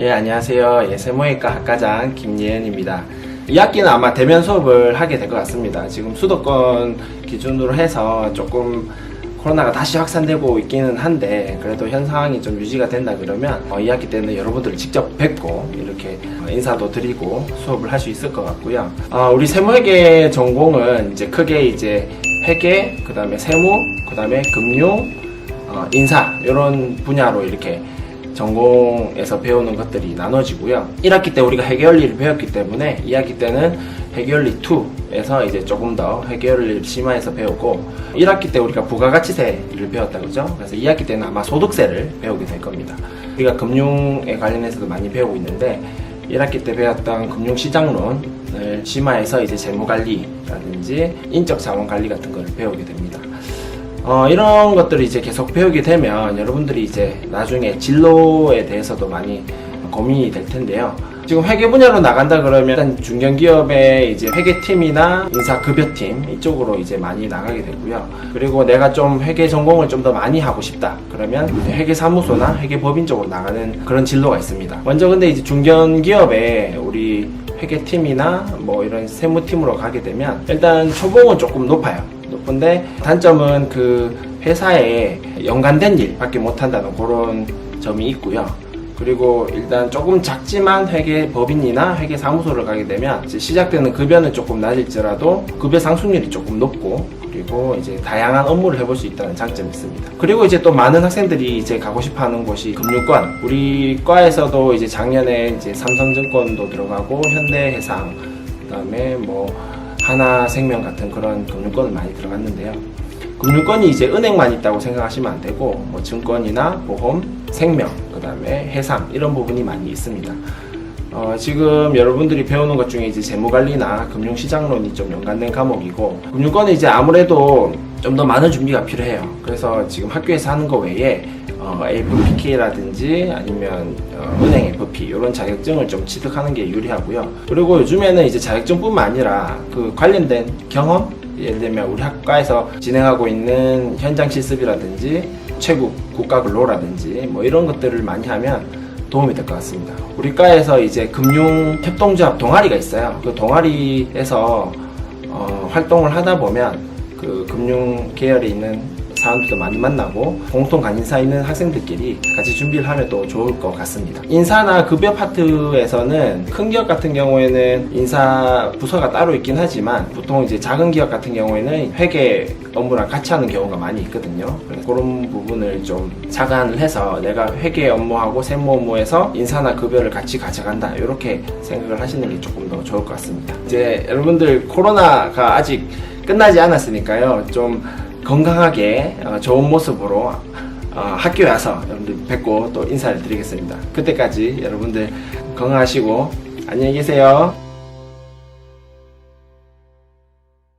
예, 안녕하세요. 예, 세모외과 학과장 김예은입니다. 이 학기는 아마 대면 수업을 하게 될 것 같습니다. 지금 수도권 기준으로 해서 조금 코로나가 다시 확산되고 있기는 한데 그래도 현 상황이 좀 유지가 된다 그러면 어, 이 학기 때는 여러분들을 직접 뵙고 이렇게 어, 인사도 드리고 수업을 할 수 있을 것 같고요. 어, 우리 세무회계 전공은 이제 크게 이제 회계, 그 다음에 세무, 그 다음에 금융, 어, 인사 이런 분야로 이렇게 전공에서 배우는 것들이 나눠지고요. 1학기 때 우리가 회계원리를 배웠기 때문에 2학기 때는 회계원리 2에서 이제 조금 더 회계원리를 심화해서 배우고 1학기 때 우리가 부가가치세를 배웠다 그죠? 그래서 2학기 때는 아마 소득세를 배우게 될 겁니다. 우리가 금융에 관련해서도 많이 배우고 있는데 1학기 때 배웠던 금융시장론을 심화해서 이제 재무관리라든지 인적 자원 관리 같은 걸 배우게 됩니다. 어, 이런 것들을 이제 계속 배우게 되면 여러분들이 이제 나중에 진로에 대해서도 많이 고민이 될 텐데요. 지금 회계 분야로 나간다 그러면 일단 중견기업의 이제 회계팀이나 인사급여팀 이쪽으로 이제 많이 나가게 되고요. 그리고 내가 좀 회계 전공을 좀 더 많이 하고 싶다. 그러면 회계사무소나 회계법인 쪽으로 나가는 그런 진로가 있습니다. 먼저 근데 이제 중견기업에 우리 회계팀이나 뭐 이런 세무팀으로 가게 되면 일단 초봉은 조금 높아요. 높은데 단점은 그 회사에 연관된 일밖에 못한다는 그런 점이 있고요. 그리고 일단 조금 작지만 회계 법인이나 회계 사무소를 가게 되면 시작되는 급여는 조금 낮을지라도 급여 상승률이 조금 높고 그리고 이제 다양한 업무를 해볼 수 있다는 장점이 있습니다. 그리고 이제 또 많은 학생들이 이제 가고 싶어 하는 곳이 금융권. 우리 과에서도 이제 작년에 이제 삼성증권도 들어가고 현대해상 그다음에 뭐 하나생명 같은 그런 금융권을 많이 들어갔는데요. 금융권이 이제 은행만 있다고 생각하시면 안 되고 뭐 증권이나 보험, 생명, 그다음에 해상 이런 부분이 많이 있습니다. 어, 지금 여러분들이 배우는 것 중에 이제 재무관리나 금융시장론이 좀 연관된 과목이고 금융권은 이제 아무래도 좀 더 많은 준비가 필요해요. 그래서 지금 학교에서 하는 거 외에 어, AVPK라든지 아니면 어, 은행 FP 이런 자격증을 좀 취득하는 게 유리하고요. 그리고 요즘에는 이제 자격증뿐만 아니라 그 관련된 경험 예를 들면 우리 학과에서 진행하고 있는 현장 실습이라든지 최국 국가 근로라든지 뭐 이런 것들을 많이 하면 도움이 될 것 같습니다. 우리 과에서 이제 금융 협동조합 동아리가 있어요. 그 동아리에서 어, 활동을 하다 보면 그 금융 계열에 있는 사람들도 많이 만나고 공통 관심사 있는 학생들끼리 같이 준비를 하면 또 좋을 것 같습니다. 인사나 급여 파트에서는 큰 기업 같은 경우에는 인사 부서가 따로 있긴 하지만 보통 이제 작은 기업 같은 경우에는 회계 업무랑 같이 하는 경우가 많이 있거든요. 그런 부분을 좀 차관을 해서 내가 회계 업무하고 세무 업무에서 인사나 급여를 같이 가져간다. 이렇게 생각을 하시는 게 조금 더 좋을 것 같습니다. 이제 여러분들 코로나가 아직 끝나지 않았으니까요. 좀 건강하게 어, 좋은 모습으로 어, 학교에 와서 여러분들 뵙고 또 인사를 드리겠습니다. 그때까지 여러분들 건강하시고 안녕히 계세요.